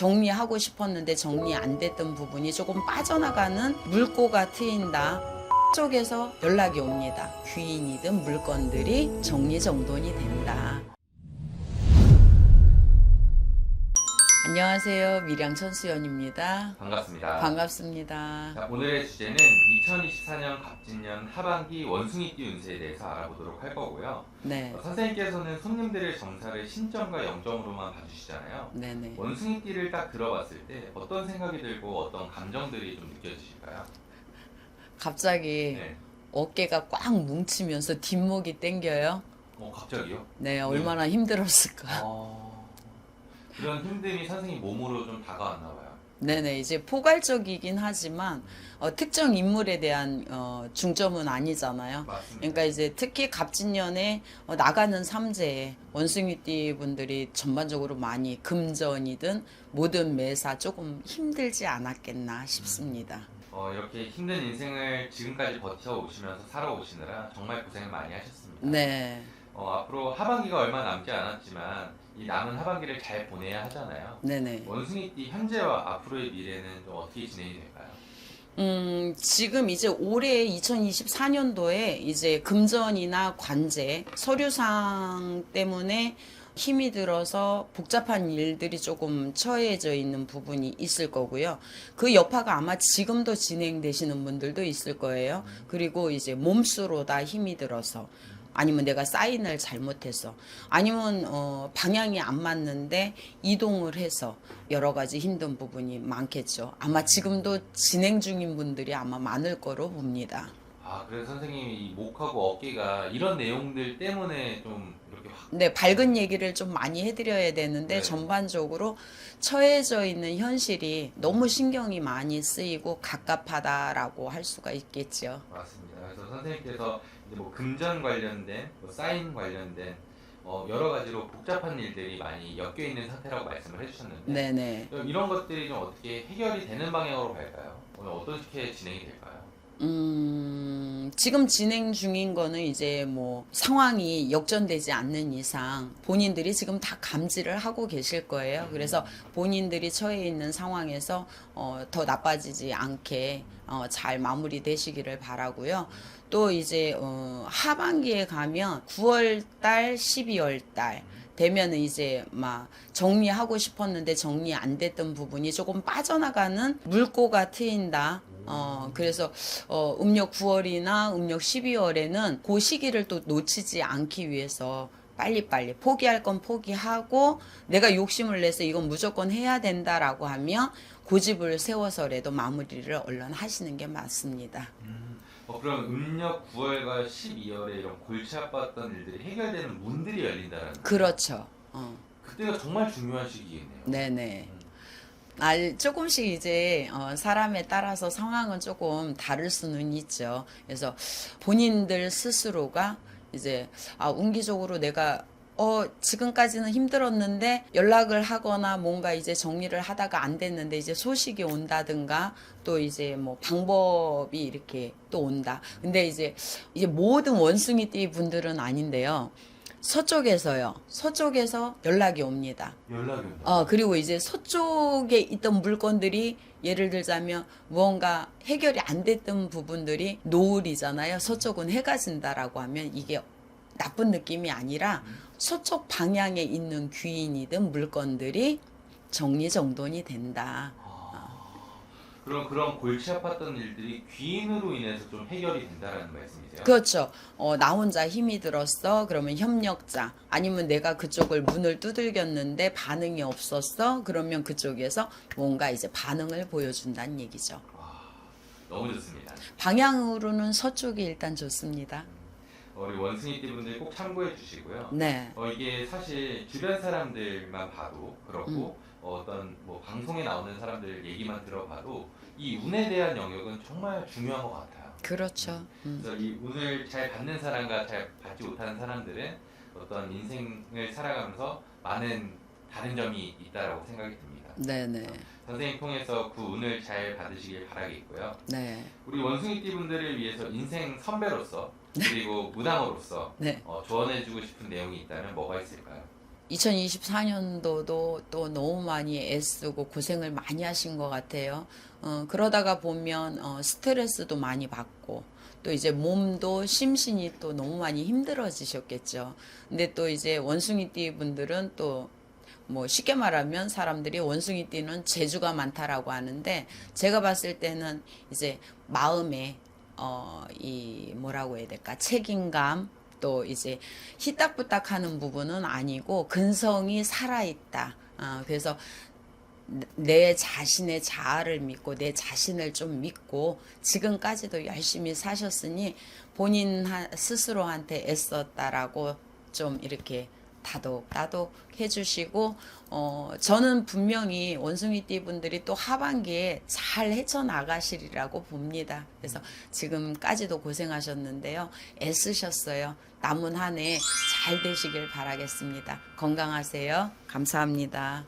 정리하고 싶었는데 정리 안 됐던 부분이 조금 빠져나가는 물꼬가 트인다. 쪽에서 연락이 옵니다. 귀인이든 물건들이 정리정돈이 된다. 안녕하세요. 밀양천수연입니다. 반갑습니다. 반갑습니다. 자, 오늘의 주제는 2024년 갑진년 하반기 원숭이띠 운세에 대해서 알아보도록 할 거고요. 네. 어, 선생님께서는 손님들의 정사를 신점과 0점으로만 봐주시잖아요. 네네. 원숭이띠를 딱 들어봤을 때 어떤 생각이 들고 어떤 감정들이 좀 느껴지실까요? 갑자기 네. 어깨가 꽉 뭉치면서 뒷목이 땡겨요. 어, 갑자기요? 네, 얼마나 힘들었을까. 어, 그런 힘듦이 선생님 몸으로 좀 다가왔나 봐요. 네네, 이제 포괄적이긴 하지만 어, 특정 인물에 대한 어, 중점은 아니잖아요. 맞습니다. 그러니까 이제 특히 갑진년에 어, 나가는 삼재에 원숭이띠 분들이 전반적으로 많이 금전이든 모든 매사 조금 힘들지 않았겠나 싶습니다. 어, 이렇게 힘든 인생을 지금까지 버텨오시면서 살아오시느라 정말 고생을 많이 하셨습니다. 네, 어, 앞으로 하반기가 얼마 남지 않았지만 이 남은 하반기를 잘 보내야 하잖아요. 네네. 원숭이띠 현재와 앞으로의 미래는 좀 어떻게 진행이 될까요? 음, 지금 이제 올해 2024년도에 이제 금전이나 관제, 서류상 때문에 힘이 들어서 복잡한 일들이 조금 처해져 있는 부분이 있을 거고요. 그 여파가 아마 지금도 진행되시는 분들도 있을 거예요. 그리고 이제 몸수로 다 힘이 들어서 아니면 내가 사인을 잘못해서 아니면 어, 방향이 안 맞는데 이동을 해서 여러 가지 힘든 부분이 많겠죠. 아마 지금도 진행 중인 분들이 아마 많을 거로 봅니다. 아, 그래서 선생님이 이 목하고 어깨가 이런 내용들 때문에 좀 이렇게 확 네, 밝은 얘기를 좀 많이 해드려야 되는데 네. 전반적으로 처해져 있는 현실이 너무 신경이 많이 쓰이고 갑갑하다라고 할 수가 있겠죠. 맞습니다. 그래서 선생님께서 뭐 금전 관련된, 뭐 사인 관련된 어, 여러 가지로 복잡한 일들이 많이 엮여 있는 상태라고 말씀을 해주셨는데 네네. 이런 것들이 좀 어떻게 해결이 되는 방향으로 갈까요? 오늘 어떻게 진행이 될까요? 음, 지금 진행 중인 거는 이제 뭐 상황이 역전되지 않는 이상 본인들이 지금 다 감지를 하고 계실 거예요. 그래서 본인들이 처해 있는 상황에서 어, 더 나빠지지 않게 어, 잘 마무리되시기를 바라고요. 또 이제 어, 하반기에 가면 9월 달, 12월 달 되면은 이제 막 정리하고 싶었는데 정리 안 됐던 부분이 조금 빠져나가는 물꼬가 트인다. 어, 그래서 어, 음력 9월이나 음력 12월에는 그 시기를 또 놓치지 않기 위해서 빨리빨리 포기할 건 포기하고 내가 욕심을 내서 이건 무조건 해야 된다라고 하면 고집을 세워서라도 마무리를 얼른 하시는 게 맞습니다. 어, 그럼 음력 9월과 12월에 이런 골치 아팠던 일들이 해결되는 문들이 열린다는? 그렇죠. 어, 그때가 정말 중요한 시기겠네요. 네네. 알 조금씩 이제 어, 사람에 따라서 상황은 조금 다를 수는 있죠. 그래서 본인들 스스로가 이제 아 운기적으로 내가 어 지금까지는 힘들었는데 연락을 하거나 뭔가 이제 정리를 하다가 안 됐는데 이제 소식이 온다든가 또 이제 뭐 방법이 이렇게 또 온다. 근데 이제 이제 모든 원숭이띠 분들은 아닌데요. 서쪽에서요. 서쪽에서 연락이 옵니다. 연락이 온다. 어, 그리고 이제 서쪽에 있던 물건들이 예를 들자면 무언가 해결이 안 됐던 부분들이 노을이잖아요. 서쪽은 해가 진다라고 하면 이게 나쁜 느낌이 아니라 서쪽 방향에 있는 귀인이든 물건들이 정리정돈이 된다. 그럼 그런 골치 아팠던 일들이 귀인으로 인해서 좀 해결이 된다는 말씀이세요? 그렇죠. 어, 나 혼자 힘이 들었어. 그러면 협력자. 아니면 내가 그쪽을 문을 두들겼는데 반응이 없었어. 그러면 그쪽에서 뭔가 이제 반응을 보여준다는 얘기죠. 너무 좋습니다. 방향으로는 서쪽이 일단 좋습니다. 우리 원숭이띠 분들 꼭 참고해 주시고요. 네. 어, 이게 사실 주변 사람들만 봐도 그렇고 어, 어떤 뭐 방송에 나오는 사람들 얘기만 들어봐도 이 운에 대한 영역은 정말 중요한 것 같아요. 그렇죠. 음. 그래서 이 운을 잘 받는 사람과 잘 받지 못하는 사람들은 어떤 인생을 살아가면서 많은 다른 점이 있다라고 생각이 듭니다. 네네. 선생님 통해서 그 운을 잘 받으시길 바라겠고요. 네. 우리 원숭이띠 분들을 위해서 인생 선배로서 그리고 무당으로서 네. 어, 조언해주고 싶은 내용이 있다면 뭐가 있을까요? 2024년도도 또 너무 많이 애쓰고 고생을 많이 하신 것 같아요. 어, 그러다가 보면 어, 스트레스도 많이 받고 또 이제 몸도 심신이 또 너무 많이 힘들어지셨겠죠. 근데 또 이제 원숭이띠 분들은 또 뭐 쉽게 말하면 사람들이 원숭이띠는 재주가 많다라고 하는데 제가 봤을 때는 이제 마음에 어 이 뭐라고 해야 될까 책임감 또 이제 희딱부딱하는 부분은 아니고 근성이 살아있다. 아, 그래서 내 자신의 자아를 믿고 내 자신을 좀 믿고 지금까지도 열심히 사셨으니 본인 하- 스스로한테 애썼다라고 좀 이렇게 다독 다독 해주시고 어 저는 분명히 원숭이띠 분들이 또 하반기에 잘 헤쳐나가시리라고 봅니다. 그래서 지금까지도 고생하셨는데요. 애쓰셨어요. 남은 한 해 잘 되시길 바라겠습니다. 건강하세요. 감사합니다.